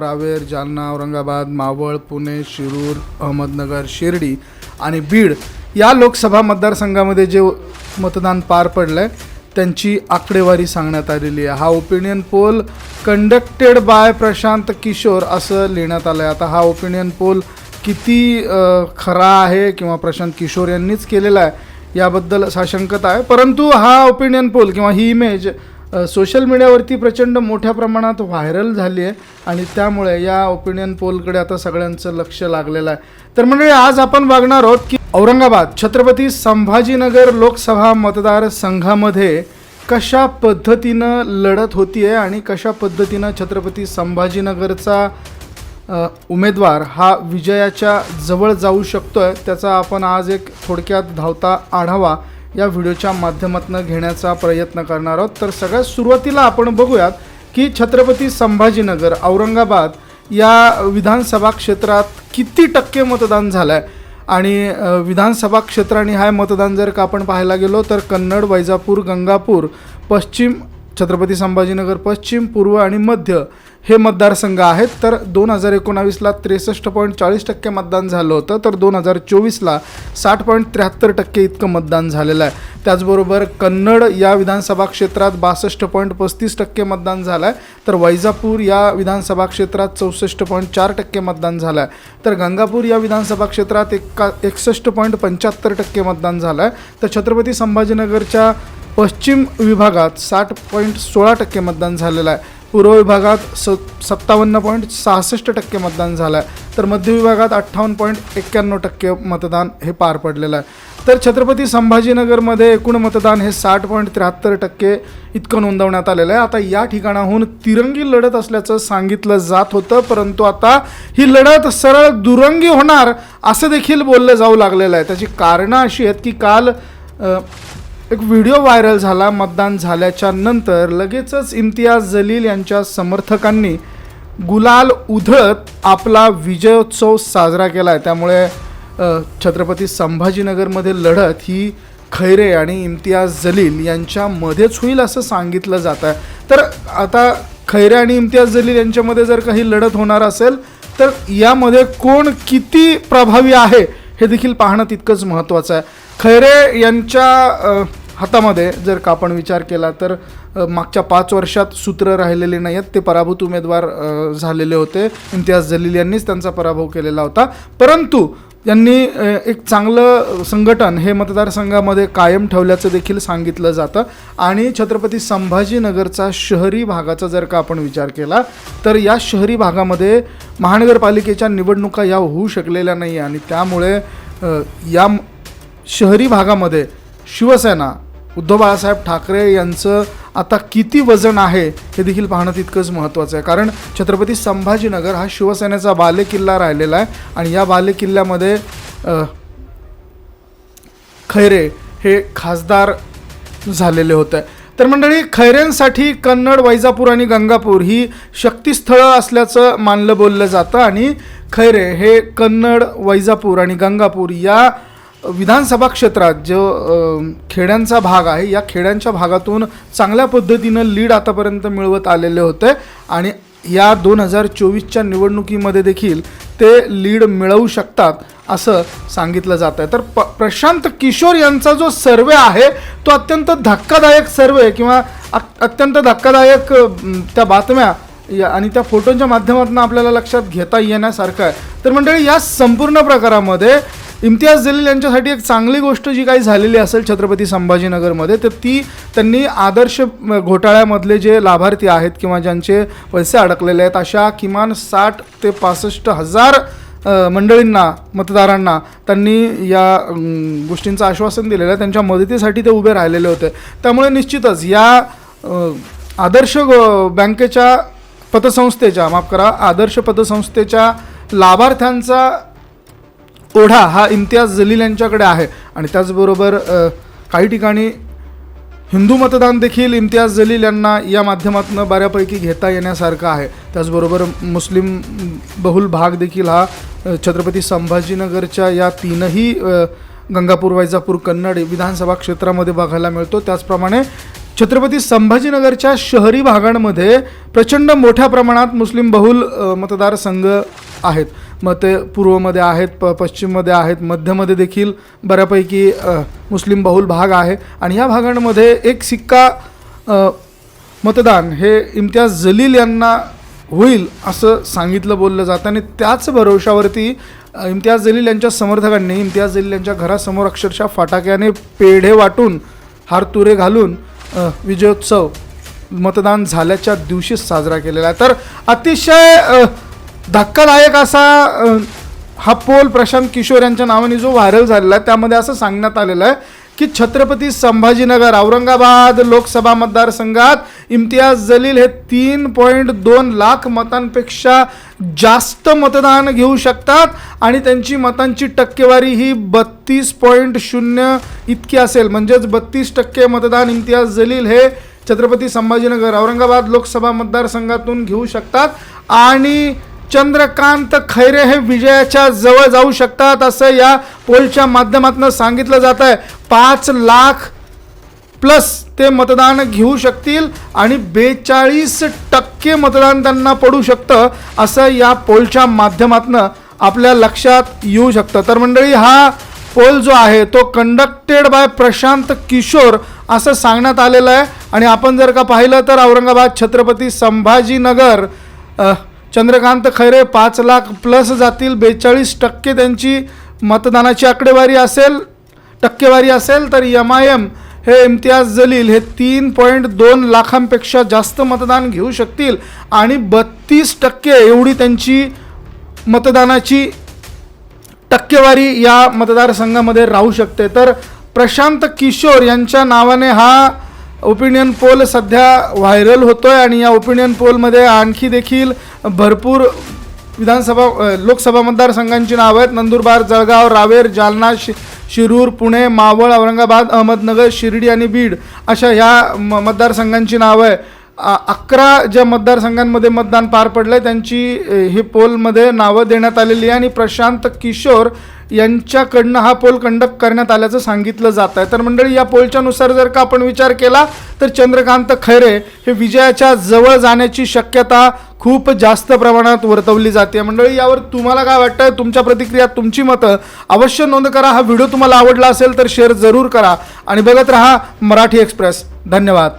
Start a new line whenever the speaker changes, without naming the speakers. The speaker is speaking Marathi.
रावेर जालना औरंगाबाद मावळ पुणे शिरूर अहमदनगर शिर्डी आणि बीड या लोकसभा मतदारसंघामध्ये जे मतदान पार पडलं आहे त्यांची आकडेवारी सांगण्यात आलेली आहे. हा opinion poll conducted by Prashant Kishor असं लिहिण्यात आलं आहे आता हा ओपिनियन पोल किती खरा आहे किंवा प्रशांत किशोर यांनीच केलेला आहे याबद्दल साशंकता आहे. परंतु हा ओपिनियन पोल किंवा ही इमेज सोशल मीडियावरती प्रचंड मोठ्या प्रमाणात व्हायरल झाली आहे आणि त्यामुळे या ओपिनियन पोलकडे आता सगळ्यांचं लक्ष लागलेलं आहे. तर म्हणजे आज आपण बघणार आहोत की औरंगाबाद छत्रपती संभाजीनगर लोकसभा मतदारसंघामध्ये कशा पद्धतीनं लढत होती आहे आणि कशा पद्धतीनं छत्रपती संभाजीनगरचा उमेदवार हा विजयाच्या जवळ जाऊ शकतो आहे त्याचा आपण आज एक थोडक्यात धावता आढावा या व्हिडिओच्या माध्यमातून घेण्याचा प्रयत्न करणार आहोत. तर सगळ्यात सुरुवातीला आपण बघूयात की छत्रपती संभाजीनगर औरंगाबाद या विधानसभा क्षेत्रात किती टक्के मतदान झालं आहे आणि विधानसभा क्षेत्राने हा मतदान जर का आपण पाहायला गेलो तर कन्नड वैजापूर गंगापूर पश्चिम छत्रपती संभाजीनगर पश्चिम पूर्व आणि मध्य हे मतदारसंघ आहेत. तर दोन हजार एकोणावीसला त्रेसष्ट पॉईंट चाळीस टक्के मतदान झालं होतं. तर दोन हजार चोवीसला साठ पॉईंट त्र्याहत्तर टक्के इतकं मतदान झालेलं आहे. त्याचबरोबर कन्नड या विधानसभा क्षेत्रात बासष्ट पॉईंट पस्तीस टक्के मतदान झालं आहे. तर वैजापूर या विधानसभा क्षेत्रात चौसष्ट पॉईंट चार टक्के मतदान झालं आहे. तर गंगापूर या विधानसभा क्षेत्रात एका एकसष्ट पॉईंट पंच्याहत्तर टक्के मतदान झालं आहे. तर छत्रपती संभाजीनगरच्या पश्चिम विभागात साठ पॉईंट सोळा टक्के मतदान झालेलं आहे. पूर्व विभागात स सत्तावन्न पॉईंट सहासष्ट टक्के मतदान झालं आहे. तर मध्य विभागात अठ्ठावन्न पॉईंट एक्क्याण्णव टक्के मतदान हे पार पडलेलं आहे. तर छत्रपती संभाजीनगरमध्ये एकूण मतदान हे साठ पॉईंट त्र्याहत्तर टक्के इतकं नोंदवण्यात आलेलं आहे. आता या ठिकाणाहून तिरंगी लढत असल्याचं सांगितलं जात होतं परंतु आता ही लढत सरळ दुरंगी होणार असं देखील बोललं जाऊ लागलेलं आहे. त्याची कारणं अशी आहेत की काल एक व्हिडिओ व्हायरल झाला. मतदान झाल्याच्यानंतर लगेचच इम्तियाज जलील यांच्या समर्थकांनी गुलाल उधळत आपला विजयोत्सव साजरा केला आहे त्यामुळे छत्रपती संभाजीनगरमध्ये लढत ही खैरे आणि इम्तियाज जलील यांच्यामध्येच होईल असं सांगितलं जात आहे तर आता खैरे आणि इम्तियाज जलील यांच्यामध्ये जर काही लढत होणार असेल तर यामध्ये कोण किती प्रभावी आहे हे देखील पाहणं तितकंच महत्त्वाचं आहे. खैरे यांच्या हातामध्ये जर का आपण विचार केला तर मागच्या पाच वर्षात सूत्र राहिलेले नाही आहेत ते पराभूत उमेदवार झालेले होते. इम्तियाज जलील यांनीच त्यांचा पराभव केलेला होता. परंतु यांनी एक चांगलं संघटन हे मतदारसंघामध्ये कायम ठेवल्याचं देखील सांगितलं जातं. आणि छत्रपती संभाजीनगरचा शहरी भागाचा जर का आपण विचार केला तर या शहरी भागामध्ये महानगरपालिकेच्या निवडणुका या होऊ शकलेल्या नाही आणि त्यामुळे या शहरी भागामध्ये शिवसेना उद्धव बाळासाहेब ठाकरे यांचं आता किती वजन आहे हे देखील पाहणं तितकंच महत्त्वाचं आहे. कारण छत्रपती संभाजीनगर हा शिवसेनेचा बालेकिल्ला राहिलेला आहे आणि या बालेकिल्ल्यामध्ये खैरे हे खासदार झालेले होते. तर मंडळी खैरेंसाठी कन्नड वैजापूर आणि गंगापूर ही शक्तिस्थळं असल्याचं मानलं बोललं जातं आणि खैरे हे कन्नड वैजापूर आणि गंगापूर या विधानसभा क्षेत्रात जो खेड्यांचा भाग आहे या खेड्यांच्या भागातून चांगल्या पद्धतीनं लीड आतापर्यंत मिळवत आलेले होते आणि या दोन हजार चोवीसच्या निवडणुकीमध्ये देखील ते लीड मिळवू शकतात असं सांगितलं जात आहे. तर प प्रशांत किशोर यांचा जो सर्वे आहे तो अत्यंत धक्कादायक सर्वे किंवा अत्यंत धक्कादायक त्या बातम्या या आणि त्या फोटोंच्या माध्यमातून आपल्याला लक्षात घेता येण्यासारखं आहे. तर मंडळी या संपूर्ण प्रकारामध्ये इम्तियाज जलील यांच्यासाठी एक चांगली गोष्ट जी काही झालेली असेल छत्रपती संभाजीनगरमध्ये तर ती त्यांनी आदर्श घोटाळ्यामधले जे लाभार्थी आहेत किंवा ज्यांचे पैसे अडकलेले आहेत अशा किमान साठ ते पासष्ट हजार मंडळींना मतदारांना त्यांनी या गोष्टींचं आश्वासन दिलेलं आहे. त्यांच्या मदतीसाठी ते उभे राहिलेले होते. त्यामुळे निश्चितच या आदर्श गो- बँकेच्या पतसंस्थेच्या माफ करा आदर्श पतसंस्थेच्या लाभार्थ्यांचा ओढा हा इम्तियाज जलील यांच्याकडे आहे. आणि त्याचबरोबर काही ठिकाणी हिंदू मतदान देखील इम्तियाज जलील यांना या माध्यमातून बऱ्यापैकी घेता येण्यासारखं आहे. त्याचबरोबर मुस्लिम बहुल भाग देखील हा छत्रपती संभाजीनगरच्या या तीनही गंगापूर वैजापूर कन्नड विधानसभा क्षेत्रामध्ये बघायला मिळतो. त्याचप्रमाणे छत्रपती संभाजीनगरच्या शहरी भागांमध्ये प्रचंड मोठ्या प्रमाणात मुस्लिम बहुल मतदारसंघ आहेत. मग ते पूर्वमध्ये आहेत प पश्चिममध्ये आहेत मध्यमध्ये देखील बऱ्यापैकी मुस्लिम बहुल भाग आहे. आणि या भागांमध्ये एक सिक्का मतदान हे इम्तियाज जलील यांना होईल असं सांगितलं बोललं जातं. आणि त्याच भरोशावरती इम्तियाज जलील यांच्या समर्थकांनी इम्तियाज जलील यांच्या घरासमोर अक्षरशः फटाक्याने पेढे वाटून हारतुरे घालून विजयोत्सव मतदान झाल्याच्या दिवशीच साजरा केलेला आहे. तर अतिशय धक्कादायक असा हा पोल प्रशांत किशोर यांच्या नावाने जो व्हायरल झालेला आहे त्यामध्ये असं सांगण्यात आलेलं आहे की छत्रपती संभाजीनगर औरंगाबाद लोकसभा मतदारसंघात इम्तियाज जलील हे तीन पॉईंट दोन लाख मतांपेक्षा जास्त मतदान घेऊ शकतात आणि त्यांची मतांची टक्केवारी ही बत्तीस पॉईंट शून्य इतकी असेल. म्हणजेच बत्तीस टक्के मतदान इम्तियाज जलील हे छत्रपती संभाजीनगर औरंगाबाद लोकसभा मतदारसंघातून घेऊ शकतात. आणि चंद्रकांत खैरे हे विजयाच्या जवळ जाऊ शकतात असं या पोलच्या माध्यमातून सांगितलं जात आहे. पाच लाख प्लस ते मतदान घेऊ शकतील आणि बेचाळीस टक्के मतदान त्यांना पडू शकतं असं या पोलच्या माध्यमातून आपल्या लक्षात येऊ शकतं. तर मंडळी हा पोल जो आहे तो कंडक्टेड बाय प्रशांत किशोर असं सांगण्यात आलेलं आहे. आणि आपण जर का पाहिलं तर औरंगाबाद छत्रपती संभाजीनगर चंद्रकांत खैरे पाच लाख प्लस जातील. बेचाळीस टक्के त्यांची मतदानाची आकडेवारी असेल. टक्केवारी असेल तर एम आय एम हे इम्तियाज जलील हे तीन पॉईंट दोन लाखांपेक्षा जास्त मतदान घेऊ शकतील. आणि बत्तीस टक्के एवढी त्यांची मतदानाची टक्केवारी या मतदारसंघामध्ये राहू शकते. तर प्रशांत किशोर यांच्या नावाने हा ओपिनियन पोल सध्या व्हायरल होतो आहे आणि या ओपिनियन पोलमध्ये आणखी देखील भरपूर विधानसभा लोकसभा मतदारसंघांची नावं आहेत. नंदुरबार जळगाव रावेर जालना शि शिरूर पुणे मावळ औरंगाबाद अहमदनगर शिर्डी आणि बीड अशा ह्या म मतदारसंघांची नावं आहे अकरा ज्या मतदारसंघांमध्ये मतदान पार पडलं आहे त्यांची हे ही पोलमध्ये नावं देण्यात आलेली आहे आणि प्रशांत किशोर यांच्याकडनं हा पोल कंडक्ट करण्यात आल्याचं सांगितलं जात आहे. तर मंडळी या पोलच्यानुसार जर का आपण विचार केला तर चंद्रकांत खैरे हे विजयाच्या जवळ जाण्याची शक्यता खूप जास्त प्रमाणात वर्तवली जाते. मंडळी यावर तुम्हाला काय वाटतं? तुमच्या प्रतिक्रिया तुमची मतं? अवश्य नोंद करा. हा व्हिडिओ तुम्हाला आवडला असेल तर शेअर जरूर करा. आणि बघत राहा मराठी एक्सप्रेस. धन्यवाद.